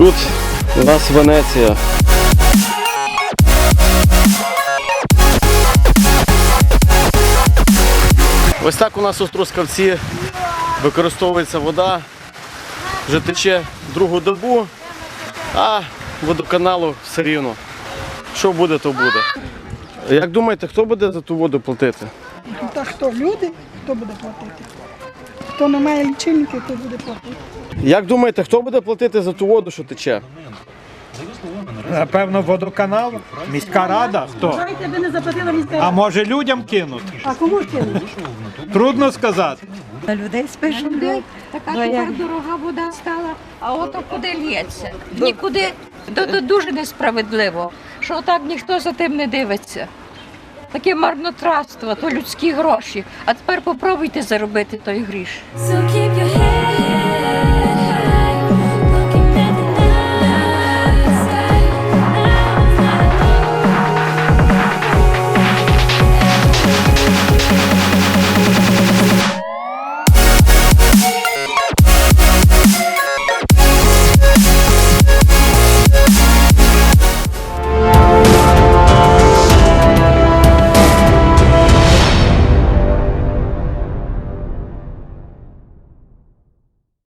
Міс Венеція. Ось так у нас у Трускавці використовується вода, вже тече другу добу, а водоканалу все рівно. Що буде, то буде. Як думаєте, хто буде за ту воду платити? Та хто люди, хто буде платити? Хто не має лічильників, той буде платити. Як думаєте, хто буде платити за ту воду, що тече? Напевно, водоканал, міська рада, хто? Знаєте, ви не заплатили міська. А може людям кинути? А кому кинути? Трудно сказати. На людей спишемо. Людей така тепер дорога вода стала, а ото куди лється. Нікуди Ду- ду- дуже несправедливо, що так ніхто за тим не дивиться. Таке марнотратство, то людські гроші. А тепер попробуйте заробити той гріш.